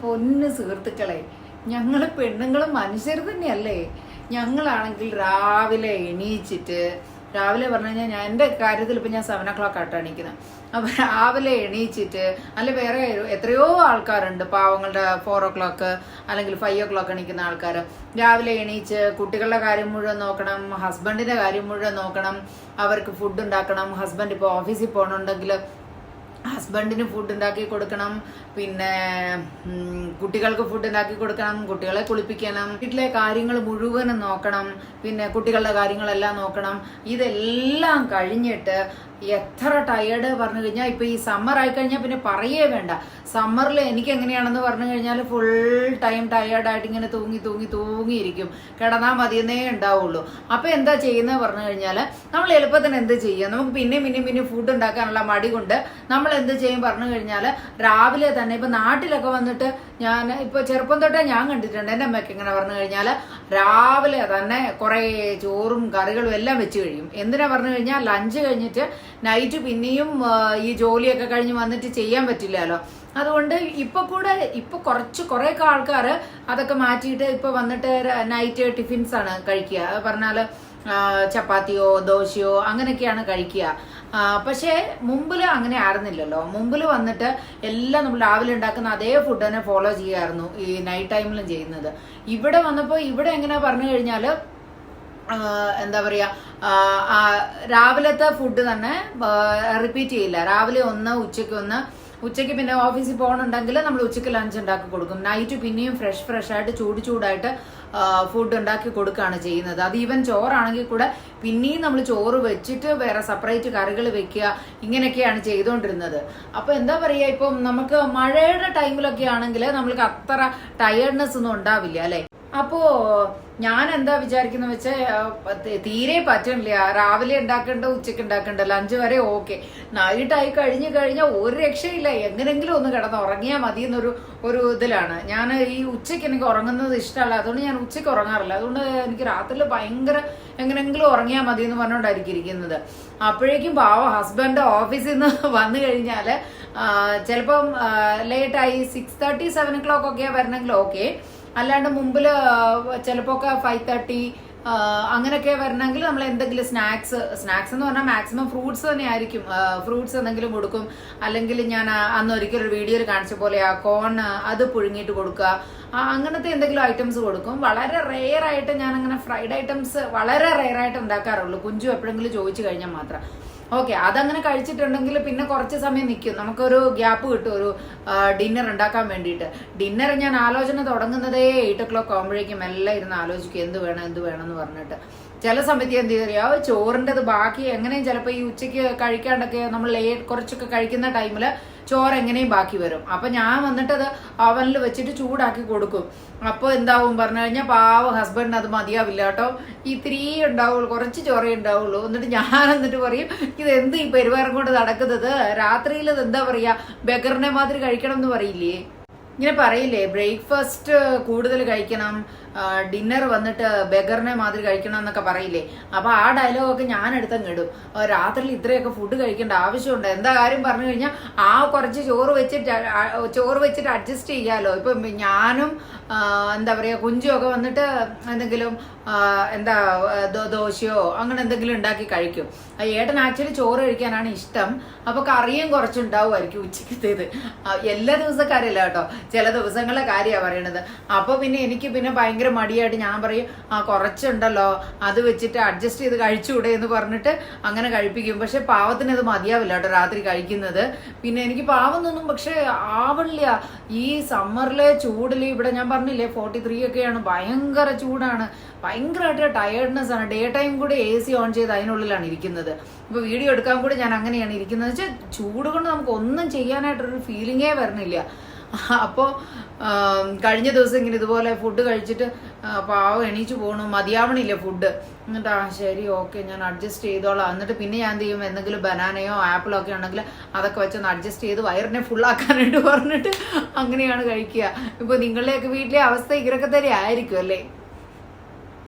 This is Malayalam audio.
പൊന്ന് സുഹൃത്തുക്കളെ ഞങ്ങൾ പെണ്ണുങ്ങൾ മനുഷ്യർ തന്നെയല്ലേ? ഞങ്ങളാണെങ്കിൽ രാവിലെ എണീച്ചിട്ട് രാവിലെ പറഞ്ഞു കഴിഞ്ഞാൽ ഞാൻ എന്റെ കാര്യത്തിൽ ഇപ്പം ഞാൻ സെവൻ ഒ ക്ലോക്ക് ആയിട്ടാണ് എണീക്കുന്നത് അപ്പം രാവിലെ എണീച്ചിട്ട് അല്ല വേറെ എത്രയോ ആൾക്കാരുണ്ട് പാവങ്ങളുടെ ഫോർ ഒ ക്ലോക്ക് അല്ലെങ്കിൽ ഫൈവ് ഒ ക്ലോക്ക് എണീക്കുന്ന ആൾക്കാർ രാവിലെ എണീച്ച് കുട്ടികളുടെ കാര്യം മുഴുവൻ നോക്കണം ഹസ്ബൻഡിന്റെ കാര്യം മുഴുവൻ നോക്കണം അവർക്ക് ഫുഡ് ഉണ്ടാക്കണം ഹസ്ബൻഡ് ഇപ്പോൾ ഓഫീസിൽ പോകണമെന്നുണ്ടെങ്കിൽ ഹസ്ബൻഡിന് ഫുഡ് ഉണ്ടാക്കി കൊടുക്കണം. പിന്നെ കുട്ടികൾക്ക് ഫുഡ് ഉണ്ടാക്കി കൊടുക്കണം. കുട്ടികളെ കുളിപ്പിക്കണം. വീട്ടിലെ കാര്യങ്ങൾ മുഴുവനും നോക്കണം. പിന്നെ കുട്ടികളുടെ കാര്യങ്ങളെല്ലാം നോക്കണം. ഇതെല്ലാം കഴിഞ്ഞിട്ട് എത്ര ടയേർഡ് പറഞ്ഞു കഴിഞ്ഞാൽ ഇപ്പൊ ഈ സമ്മർ ആയി കഴിഞ്ഞാൽ പിന്നെ പറയേ വേണ്ട. സമ്മറിൽ എനിക്ക് എങ്ങനെയാണെന്ന് പറഞ്ഞു കഴിഞ്ഞാൽ ഫുൾ ടൈം ടയേർഡായിട്ട് ഇങ്ങനെ തൂങ്ങി തൂങ്ങി തൂങ്ങിയിരിക്കും കിടന്നാൽ മതിയെന്നേ ഉണ്ടാവുള്ളൂ. അപ്പൊ എന്താ ചെയ്യുന്നത് പറഞ്ഞു കഴിഞ്ഞാൽ നമ്മൾ എളുപ്പത്തിന് എന്ത് ചെയ്യുക നമുക്ക് പിന്നെയും പിന്നെയും പിന്നെയും ഫുഡ് ഉണ്ടാക്കാനുള്ള മടി കൊണ്ട് നമ്മൾ എന്ത് ചെയ്യും പറഞ്ഞു കഴിഞ്ഞാൽ രാവിലെ തന്നെ ഇപ്പൊ നാട്ടിലൊക്കെ വന്നിട്ട് ഞാൻ ഇപ്പൊ ചെറുപ്പം തൊട്ടേ ഞാൻ കണ്ടിട്ടുണ്ട് എന്റെ അമ്മയ്ക്ക് ഇങ്ങനെ പറഞ്ഞു കഴിഞ്ഞാൽ രാവിലെ തന്നെ കുറേ ചോറും കറികളും എല്ലാം വെച്ച് കഴിയും. എന്തിനാ പറഞ്ഞു കഴിഞ്ഞാൽ ലഞ്ച് കഴിഞ്ഞിട്ട് നൈറ്റ് പിന്നെയും ഈ ജോലിയൊക്കെ കഴിഞ്ഞ് വന്നിട്ട് ചെയ്യാൻ പറ്റില്ലല്ലോ. അതുകൊണ്ട് ഇപ്പൊ കൂടെ ഇപ്പൊ കുറച്ച് കുറെ ആൾക്കാർ അതൊക്കെ മാറ്റിയിട്ട് ഇപ്പൊ വന്നിട്ട് നൈറ്റ് ടിഫിൻസ് ആണ് കഴിക്കുക. പറഞ്ഞാൽ ചപ്പാത്തിയോ ദോശയോ അങ്ങനെയൊക്കെയാണ് കഴിക്കുക. പക്ഷേ മുമ്പിൽ അങ്ങനെ ആയിരുന്നില്ലല്ലോ. മുമ്പിൽ വന്നിട്ട് എല്ലാം നമ്മൾ രാവിലെ ഉണ്ടാക്കുന്ന അതേ ഫുഡ് തന്നെ ഫോളോ ചെയ്യായിരുന്നു ഈ നൈറ്റ് ടൈമിലും ചെയ്യുന്നത്. ഇവിടെ വന്നപ്പോൾ ഇവിടെ എങ്ങനെ പറഞ്ഞു കഴിഞ്ഞാൽ എന്താ പറയുക രാവിലത്തെ ഫുഡ് തന്നെ റിപ്പീറ്റ് ചെയ്യില്ല. രാവിലെ ഒന്ന് ഉച്ചയ്ക്ക് ഒന്ന് ഉച്ചയ്ക്ക് പിന്നെ ഓഫീസിൽ പോകണുണ്ടെങ്കിൽ നമ്മൾ ഉച്ചയ്ക്ക് ലഞ്ച് ഉണ്ടാക്കി കൊടുക്കും. നൈറ്റ് പിന്നെയും ഫ്രഷ് ഫ്രഷ് ആയിട്ട് ചൂട് ചൂടായിട്ട് ഫുഡ് ഉണ്ടാക്കി കൊടുക്കുകയാണ് ചെയ്യുന്നത്. അത് ഈവൻ ചോറാണെങ്കിൽ കൂടെ പിന്നെയും നമ്മൾ ചോറ് വെച്ചിട്ട് വേറെ സെപ്പറേറ്റ് കറികൾ വെക്കുക ഇങ്ങനെയൊക്കെയാണ് ചെയ്തുകൊണ്ടിരുന്നത്. അപ്പോൾ എന്താ പറയുക ഇപ്പം നമുക്ക് മഴയുടെ ടൈമിലൊക്കെ ആണെങ്കിൽ നമ്മൾക്ക് അത്ര ടയർഡ്നെസ് ഒന്നും ഉണ്ടാവില്ല അല്ലെ? അപ്പോ ഞാൻ എന്താ വിചാരിക്കുന്ന വെച്ചാൽ തീരെ പറ്റണില്ല. രാവിലെ ഉണ്ടാക്കണ്ട ഉച്ചയ്ക്ക് ഉണ്ടാക്കണ്ട ലഞ്ച് വരെ ഓക്കെ നൈറ്റായി കഴിഞ്ഞു കഴിഞ്ഞാൽ ഒരു രക്ഷയില്ല. എങ്ങനെങ്കിലും ഒന്ന് കിടന്ന് ഉറങ്ങിയാൽ മതി എന്നൊരു ഒരു ഇതിലാണ്. ഞാൻ ഈ ഉച്ചയ്ക്ക് എനിക്ക് ഉറങ്ങുന്നത് ഇഷ്ടമല്ല. അതുകൊണ്ട് ഞാൻ ഉച്ചയ്ക്ക് ഉറങ്ങാറില്ല. അതുകൊണ്ട് എനിക്ക് രാത്രിയിൽ ഭയങ്കര എങ്ങനെങ്കിലും ഉറങ്ങിയാൽ മതി എന്ന് പറഞ്ഞുകൊണ്ടായിരിക്കും ഇരിക്കുന്നത്. അപ്പോഴേക്കും പാവ ഹസ്ബൻഡ് ഓഫീസിൽ നിന്ന് വന്നു കഴിഞ്ഞാൽ ചിലപ്പം ലേറ്റായി six thirty seven o'clock ഒക്കെ വരണമെങ്കിൽ ഓക്കെ അല്ലാണ്ട് മുമ്പിൽ ചിലപ്പോൾ ഒക്കെ ഫൈവ് തേർട്ടി അങ്ങനെയൊക്കെ വരണമെങ്കിൽ നമ്മൾ എന്തെങ്കിലും സ്നാക്സ് സ്നാക്സ് എന്ന് പറഞ്ഞാൽ മാക്സിമം ഫ്രൂട്ട്സ് തന്നെ ആയിരിക്കും ഫ്രൂട്ട്സ് എന്തെങ്കിലും കൊടുക്കും. അല്ലെങ്കിൽ ഞാൻ അന്ന് ഒരിക്കലൊരു വീഡിയോയിൽ കാണിച്ച പോലെ ആ കോൺ അത് പുഴുങ്ങിയിട്ട് കൊടുക്കുക. അങ്ങനത്തെ എന്തെങ്കിലും ഐറ്റംസ് കൊടുക്കും. വളരെ റെയർ ആയിട്ട് ഞാൻ അങ്ങനെ ഫ്രൈഡ് ഐറ്റംസ് വളരെ റെയർ ആയിട്ട് ഉണ്ടാക്കാറുള്ളൂ. കുഞ്ചു എപ്പോഴെങ്കിലും ചോദിച്ചു കഴിഞ്ഞാൽ മാത്രം. ഓക്കെ അതങ്ങനെ കഴിച്ചിട്ടുണ്ടെങ്കിൽ പിന്നെ കുറച്ച് സമയം നിൽക്കും നമുക്കൊരു ഗ്യാപ്പ് കിട്ടും ഒരു ഡിന്നർ ഉണ്ടാക്കാൻ വേണ്ടിയിട്ട്. ഡിന്നർ ഞാൻ ആലോചന തുടങ്ങുന്നതേ എയ്റ്റ് ഒ ക്ലോക്ക് ആകുമ്പോഴേക്കും എല്ലാം ഇരുന്ന് ആലോചിക്കും എന്ത് വേണം എന്ത് വേണം എന്ന് പറഞ്ഞിട്ട്. ചില സമയത്ത് എന്ത് ചെയ്യാ? ചോറിന്റെത് ബാക്കി എങ്ങനെയും ചിലപ്പോൾ ഈ ഉച്ചയ്ക്ക് കഴിക്കാണ്ടൊക്കെ നമ്മൾ ലേറ്റ് കുറച്ചൊക്കെ കഴിക്കുന്ന ടൈമിൽ ചോറ് എങ്ങനെയും ബാക്കി വരും. അപ്പൊ ഞാൻ വന്നിട്ട് അത് അവനിൽ വെച്ചിട്ട് ചൂടാക്കി കൊടുക്കും. അപ്പോൾ എന്താവും? പറഞ്ഞു കഴിഞ്ഞാൽ പാവ ഹസ്ബൻഡിന് അത് മതിയാവില്ല കേട്ടോ. ഇത്തിരി ഉണ്ടാവുള്ളൂ കുറച്ച് ചോറേ ഉണ്ടാവുള്ളൂ. എന്നിട്ട് ഞാൻ എന്നിട്ട് പറയും ഇത് എന്ത് ഈ പെരുവാരം കൊണ്ട് നടക്കുന്നത്? രാത്രിയിൽ ഇത് എന്താ പറയാ? ബഗറിനെ മാതിരി കഴിക്കണം എന്ന് പറയില്ലേ? ഇങ്ങനെ പറയില്ലേ ബ്രേക്ക്ഫാസ്റ്റ് കൂടുതൽ കഴിക്കണം ഡിന്നർ വന്നിട്ട് ബെഗറിനെ മാതിരി കഴിക്കണം എന്നൊക്കെ പറയില്ലേ? അപ്പൊ ആ ഡയലോഗൊക്കെ ഞാൻ എടുത്തങ്ങ് ഇടും. രാത്രി ഇത്രയൊക്കെ ഫുഡ് കഴിക്കേണ്ട ആവശ്യമുണ്ട്. എന്താ കാര്യം പറഞ്ഞു കഴിഞ്ഞാൽ ആ കുറച്ച് ചോറ് വെച്ചിട്ട് ചോറ് വെച്ചിട്ട് അഡ്ജസ്റ്റ് ചെയ്യാലോ. ഇപ്പൊ ഞാനും എന്താ പറയുക കുഞ്ചും ഒക്കെ വന്നിട്ട് എന്തെങ്കിലും എന്താ ദോശയോ അങ്ങനെ എന്തെങ്കിലും ഉണ്ടാക്കി കഴിക്കും. ഏട്ടൻ ആക്ച്വലി ചോറ് കഴിക്കാനാണ് ഇഷ്ടം. അപ്പൊ കറിയും കുറച്ചുണ്ടാവുമായിരിക്കും ഉച്ചക്കത്തേത്. എല്ലാ ദിവസക്കാരല്ല കേട്ടോ. ചില ദിവസങ്ങളെ കാര്യമാണ് പറയണത്. അപ്പൊ പിന്നെ എനിക്ക് പിന്നെ ഭയങ്കര മടിയായിട്ട് ഞാൻ പറയും ആ കുറച്ചുണ്ടല്ലോ അത് വെച്ചിട്ട് അഡ്ജസ്റ്റ് ചെയ്ത് കഴിച്ചുകൂടെ? എന്ന് പറഞ്ഞിട്ട് അങ്ങനെ കഴിപ്പിക്കും. പക്ഷെ പാവത്തിന് അത് മതിയാവില്ല കേട്ടോ രാത്രി കഴിക്കുന്നത്. പിന്നെ എനിക്ക് പാവം തോന്നും പക്ഷെ ആവില്ല ഈ സമ്മറിലെ ചൂടിൽ ഇവിടെ ഞാൻ പറഞ്ഞില്ലേ ഫോർട്ടി ത്രീ ഒക്കെയാണ് ഭയങ്കര ചൂടാണ്. ഭയങ്കരമായിട്ട് ടയേർഡ്നെസ് ആണ്. ഡേ ടൈം കൂടെ എ സി ഓൺ ചെയ്ത് അതിനുള്ളിലാണ് ഇരിക്കുന്നത്. ഇപ്പൊ വീഡിയോ എടുക്കാൻ കൂടെ ഞാൻ അങ്ങനെയാണ് ഇരിക്കുന്നത്. വെച്ചാൽ ചൂട് കൊണ്ട് നമുക്ക് ഒന്നും ചെയ്യാനായിട്ടൊരു ഫീലിങ്ങേ വരണില്ല. അപ്പോൾ കഴിഞ്ഞ ദിവസം ഇങ്ങനെ ഇതുപോലെ ഫുഡ് കഴിച്ചിട്ട് പാവം എണീച്ചു പോകണു മതിയാവണില്ല ഫുഡ് എന്നിട്ട് ആ ശരി ഓക്കെ ഞാൻ അഡ്ജസ്റ്റ് ചെയ്തോളാം. എന്നിട്ട് പിന്നെ ഞാൻ എന്ത് ചെയ്യും? എന്തെങ്കിലും ബനാനയോ ആപ്പിളോ ഒക്കെ ഉണ്ടെങ്കിൽ അതൊക്കെ വെച്ചൊന്ന് അഡ്ജസ്റ്റ് ചെയ്ത് വയറിനെ ഫുള്ളാക്കാനായിട്ട് പറഞ്ഞിട്ട് അങ്ങനെയാണ് കഴിക്കുക. ഇപ്പോൾ നിങ്ങളുടെയൊക്കെ വീട്ടിലെ അവസ്ഥ ഇവരൊക്കെ തന്നെ ആയിരിക്കും അല്ലേ?